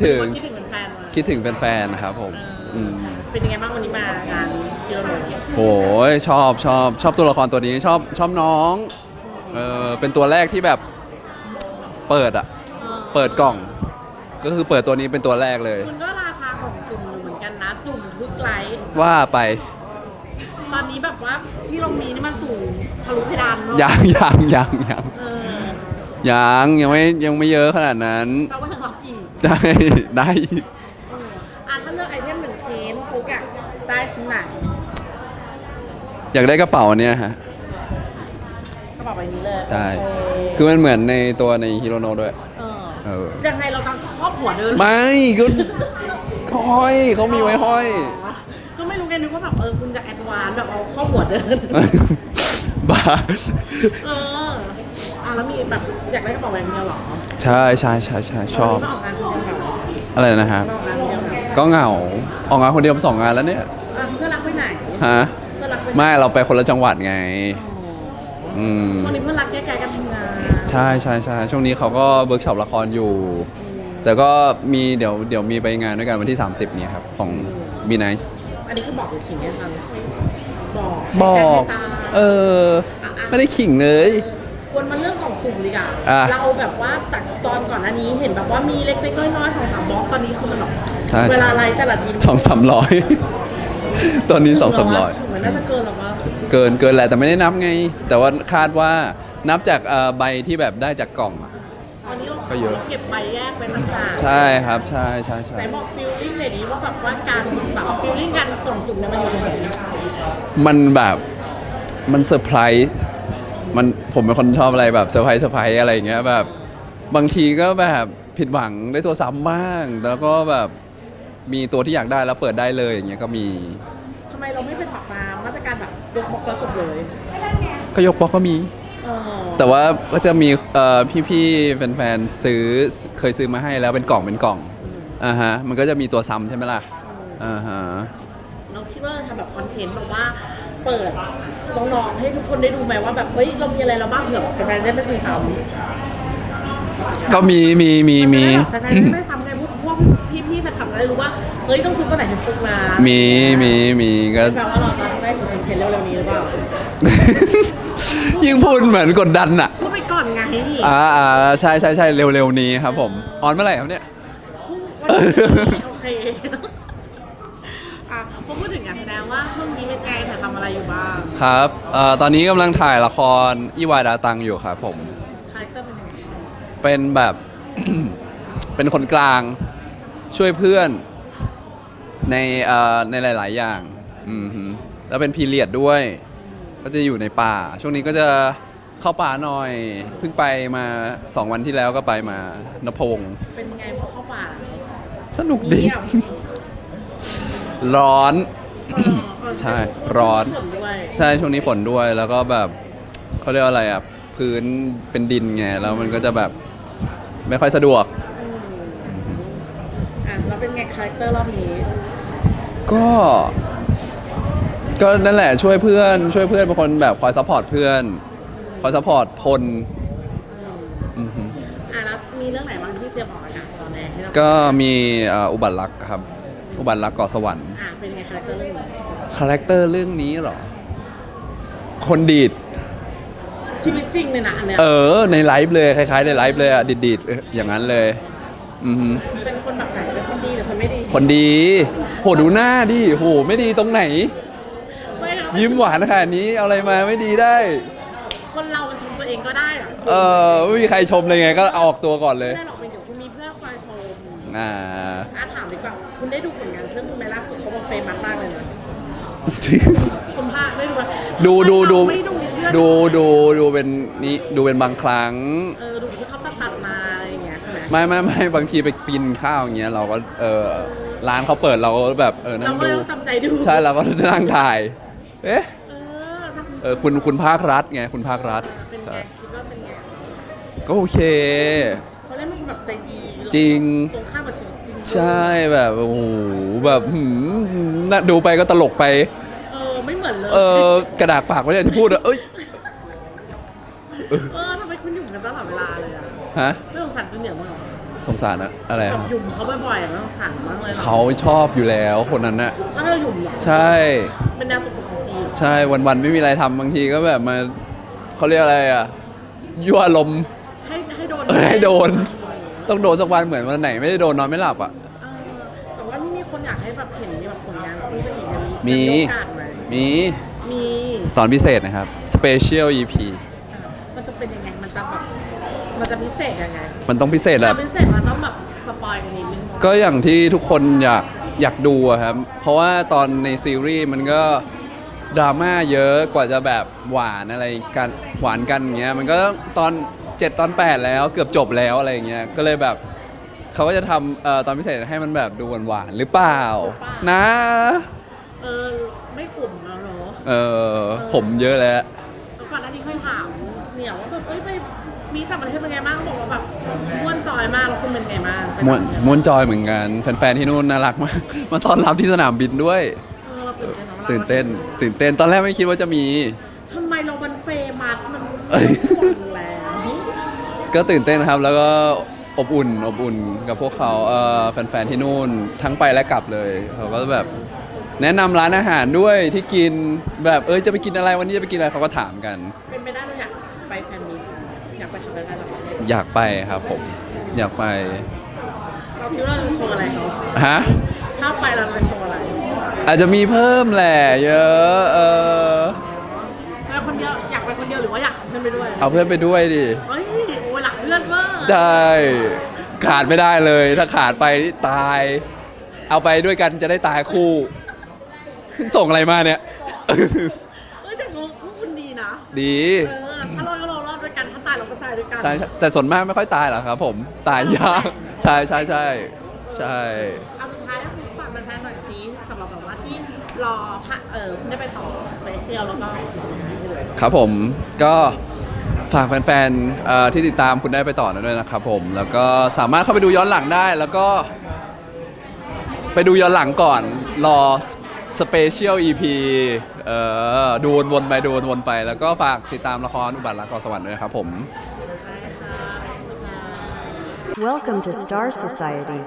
คิดถึง คิดถึงแฟนๆมาคิดถึงแฟนๆนะครับผมเอออืมเป็นยังไงบ้างวันนี้มางานฮิโรโนโหยชอบชอบชอบตัวละครตัวนี้ชอบชอบน้องเออเป็นตัวแรกที่แบบเปิดอะเปิดกล่อง ก็คือเปิดตัวนี้เป็นตัวแรกเลย คุณก็ราชาของจุ่มอยู่เหมือนกันนะ จุ่มทุกไลท์ว่าไปตอนนี้แบบว่าที่เรามีนี่มันสูงทะลุเพดานเนอะยังยังยังยังเออยังยังไม่ยังไม่เยอะขนาดนั้น แปลว่ายังรับอีก ได้ ได้อีกเอออะถ้าเลือกไอเทมหนึ่งชิ้นฟุกอยากได้ชิ้นไหนอยากได้กระเป๋าอันเนี้ยฮะ กระเป๋าใบนี้เลยใช่ โอเคคือมันเหมือนในตัวในฮิโรโนด้วย เออเออ ยังไงเราจะครอบหัวเดินไม่ก็ห้อยเขามีไว้ห้อย ก็ไม่รู้ไงนึกว่าแบบเออคุณจะแอดวานซ์แบบเอาครอบหัวเดิน บ้า เอออะแล้วมีแบบอยากได้กระเป๋าใบเดียวเหรอใช่ใช่ใช่ใช่ชอบก็ออกงานคนเดียวเหร ออะไรนะครับก็ออกงานคนเดียวเหรอก็เหงาออกงานคนเดียวมาสองงานแล้วเนี่ยอะเพื่อนรักไปไหนฮะเพื่อนรักไปไหนไม่เราไปคนละจังหวัดไง อืม ช่วงนี้เพื่อนรักแยกย้ายกันทำงานใช่ใช่ใช่ช่วงนี้เขาก็เวิร์กช็อปละครอยู่ แต่ก็มีเดี๋ยวเดี๋ยวมีไปงานด้วยกันวันที่ 30เนี่ยครับ ของ b e Nice อันนี้คือบอกหรือขิงให้ฟังบอกบอกแจ้งให้ทราบเออ ไม่ได้ขิงเลย วนมาเรื่องกล่องจุ่มดีกว่าอะ เราแบบว่าจากตอนก่อนหน้านี้เห็นแบบว่ามีเล็กๆน้อยๆสองสามบล็อกตอนนี้คือมันแบบใช่ใช่ เวลาไลฟ์แต่ละทีสองสามร้อยตอนนี้สองสามร้อย เหมือนน่าจะเกินหรอวะเกินเกินแหละแต่ไม่ได้นับไง แต่ว่าคาดว่านับจากเอ่อใบที่แบบได้จากกล่องอะ ตอนนี้เราก็เยอะราเก็บใบแยกเป็นต่างๆใช่ครับใช่ใช่ใช่ไหนบอกฟิลลิ่งหน่อยดิว่าแบบว่าการแบบฟิลลิ่งการกล่องจุ่มเนี่ยมันอยู่ตรงไหนมันแบบมันเซอร์ไพรส์ มันผมเป็นคนชอบอะไรแบบเซอร์ไพรส์เซอร์ไพรส์อะไรอย่างเงี้ยแบบบางทีก็แบบผิดหวังได้ตัวซ้ำบ้างแล้วก็แบบมีตัวที่อยากได้แล้วเปิดได้เลยอย่างเงี้ยก็มีทำไมเราไม่เป็นแบบมามาตรการแบบยกบล็อกแล้วจบเลยก็ยกบล็อกก็มีเออแต่ว่าก็จะมีเอ่อพี่ๆแฟนๆซื้อเคยซื้อมาให้แล้วเป็นกล่องเป็นกล่องอ่าฮะมันก็จะมีตัวซ้ำใช่ไหมล่ะอ่าฮะเราคิดว่าทำแบบคอนเทนต์แบบว่า เปิดน้องๆให้ทุกคนได้ดูไหมว่าแบบเฮ้ยเรามีอะไรเราบ้างเผื่อแบบแฟนๆได้ไม่ซื้อซ้ำก็มีมีมีมี แฟนๆได้ไม่ซ้ำไงพวกพวกพี่ๆแฟนคลับจะได้รู้ว่าเฮ้ยต้องซื้อตัวไหนให้ฟุกมามีมีมีก็ แปลว่าเราจะได้คอนเทนต์เร็วๆนี้หรือเปล่ายิ่งพูดเหมือนกดดันอะพูดไปก่อนไงอ่าอ่าใช่ใช่ใช่เร็วๆนี้ครับผม ออนเมื่อไหร่ครับเนี่ย พรุ่งวันนี้โอเค อะพอพูดถึงงานแสดงว่าช่วงนี้เป็นไงถ่ายทำอะไรอยู่บ้างครับเอ่อตอนนี้กำลังถ่ายละครอีวายดาตังอยู่ครับผม คาแรคเตอร์เป็นยังไงเป็นแบบ เป็นคนกลางช่วยเพื่อนในเอ่อในหลาย ๆ อย่างอืมฮึแล้วเป็นพีเรียดด้วย ก็จะอยู่ในป่า ช่วงนี้ก็จะเข้าป่าหน่อย เพิ่งไปมาสองวันที่แล้วก็ไปมานพงศ์เป็นไงพอเข้าป่าสนุกดี เงียบ ร้อนเออเออใช่ร้อนฝนด้วยใช่ช่วงนี้ฝนด้วยแล้วก็แบบเขาเรียกว่าอะไรอะพื้นเป็นดินไงแล้วมันก็จะแบบไม่ค่อยสะดวก อะแล้วเป็นไงคาแรคเตอร์รอบนี้ก็ ก็นั่นแหละช่วยเพื่อนช่วยเพื่อนเป็นคนแบบคอยซัพพอร์ตเพื่อนคอยซัพพอร์ตพลอือฮึอะแล้วมีเรื่องไหนบ้างที่เตรียมออกอากาศตอนแรกที่เราก็มีเอ่ออุบัติรักครับ อุบัติรักเกาะสวรรค์อะเป็นไงคาแรคเตอร์เรื่องนี้คาแรคเตอร์เรื่องนี้เหรอ คนดีด ชีวิตจริงเลยนะอันเนี้ยเออ ในไลฟ์เลยคล้ายๆในไลฟ์เลยอะดีดๆเอออย่างนั้นเลย อือฮึเป็นคนแบบไหนเป็นคนดีหรือคนไม่ดีคนดี โหดูหน้าดิโหไม่ดีตรงไหน ไม่นะยิ้มหวานขนาดนี้เอาอะไรมาไม่ดีได้ คนเรามันชมตัวเองก็ได้อะเออไม่มีใครชมเลยไงก็เอาออกตัวก่อนเลย ไม่ได้หรอกเป็นเดี๋ยวคุณมีเพื่อนคอยชม อ่าอะถามดีกว่าคุณได้ดูผลงานเรื่องคุณไหมล่าสุดเขาบอกเฟรมมากๆเลยนะคุณภาคได้ดูไหมดูดูดูไม่ดูเพื่อนดูดูดูเป็นนี่ดูเป็นบางครั้ง เออดูที่เขาตัดตัดๆมาอะไรอย่างเงี้ยใช่ไหมไม่ไม่ไม่บางทีไปกินข้าวอย่างเงี้ยเราก็เออร้านเขาเปิดเราก็แบบเออนั่เรางก็เลดูยต้องจำใจดูใช่เราก็นั่งถ่าย เอ๊ะเออน่าสนใจเออคุณคุณภาครัฐไงคุณภาครัฐเป็นไงใช่คิดว่าเป็นไงก็โอเค เขาเล่นเป็นคนแบบใจดีจริง ตรงข้าม ใช่แบบโอ้โหแบบหืมน่าดูไปก็ตลกไป เออไม่เหมือนเลย เออกระดากปากไว้เนี่ยที่พูดอะเอ้ยเออทำไมคุณอยู่กันตลอดเวลาเลยอะฮะไม่สงสารจูเนียร์มั้างเหรอสงสารอะอะไรแบครับบหยุ่มเขาบ่อยๆแล้วสั่งมากเลยหรอเขาชอบอยู่แล้วคนนั้นน่ะชอบเราหยุ่มเหรอใช่เป็นแนวตุกตุกจีใช่วันๆไม่มีอะไรทำบางทีก็แบบมาเขาเรียกอะไรอะยั่วอารมณ์ ให้ให้โดนเออให้โดน ต้องโดนสักวันเหมือนวันไหนไม่ได้โดนนอนไม่หลับอะ เออแต่ว่ามีคนอยากให้แบบเห็นแบบผลงานคู่กันอีกมี โอกาสไหมมีมีตอนพิเศษนะครับ Special EP มันจะเป็นยังไง มันจะแบบ มันจะพิเศษยังไงมันต้องพิเศษแหละถ้าพิเศษมันต้องแบบสปอยกันนิดนึงก็อย่างที่ทุกคนอยากอยากดูอะครับ เพราะว่าตอนในซีรีส์มันก็ดราม่าเยอะกว่าจะแบบหวานอะไรกันหวานกันอย่างเงี้ยมันก็ตอน 7 ตอน 8 แล้วเกือบจบแล้วอะไรอย่างเงี้ยก็เลยแบบเขาก็จะทำเอ่อตอนพิเศษให้มันแบบดูหวานๆหรือเปล่า นะ เออไม่ขมแล้วเนาะเออขมเยอะแล้วแล้วก่อนหน้านี้เคยถามเนี่ยว่าแบบเอ้ยไปมีต่างประเทศเป็นไงบ้างเขาบอกว่าแบบม่วนจอยมากแล้วคุณเป็นไงบ้างไปมวนต่างประเทศมวนจอยเหมือนกัน แฟนๆที่นู่นน่ารักมาก มาต้อนรับที่สนามบินด้วย เออเราตื่นเต้นอะตื่นเต้น ตื่นเต้นตอนแรกไม่คิดว่าจะมี ทำไมเรามันเฟมัสมันเอ้ยคนแล้ว ก็ตื่นเต้นนะครับ แล้วก็อบอุ่นอบอุ่นกับพวกเขาเอ่อแฟนๆที่นู่นทั้งไปและกลับเลยเขาก็แบบแนะนำร้านอาหารด้วยที่กินแบบเออจะไปกินอะไรวันนี้จะไปกินอะไรเขาก็ถามกัน เป็นไปได้เราอยากไปแฟนมีตอยากไปทำแฟนมีตต่างประเทศอยากไปครับผม อยากไปเราคิดว่าเราจะโชว์อะไรเขาฮะถ้าไปเราจะโชว์อะไรอาจจะมีเพิ่มแหละเยอะเออไปคนเดียวอยากไปคนเดียวหรือว่าอยากเพื่อนไปด้วยเอาเพื่อนไปด้วยดิเฮ้ย โอ้ยหลักเพื่อนเวอร์ได้ ขาดไม่ได้เลย ถ้าขาดไปนี่ตาย เอาไปด้วยกันจะได้ตายคู่ ส่งอะไรมาเนี่ยเฮ้ยแต่งงคู่คุณดีนะดี เออถ้าเราก็เรารอดด้วยกันถ้าตายเราก็ตายด้วยกันใช่ใช่แต่ส่วนมากไม่ค่อยตายหรอกครับผมตายยากใช่ใช่ใช่ใช่ เอาสุดท้ายก็คือฝากแฟนๆหน่อยซิสำหรับแบบว่าที่รอพระเออคุณได้ไปต่อสเปเชียลแล้วก็ ครับผมก็ ฝากแฟนๆเอ่อที่ติดตามคุณได้ไปต่อด้วยนะครับผม แล้วก็สามารถเข้าไปดูย้อนหลังได้ แล้วก็ ไปดูย้อนหลังก่อน รอสเปเชียล EP เอ่อดูวนๆไปดูวนๆไป แล้วก็ฝากติดตามละครอุบัติรักกอสวรรค์ด้วยนะครับผม Welcome to Star Society.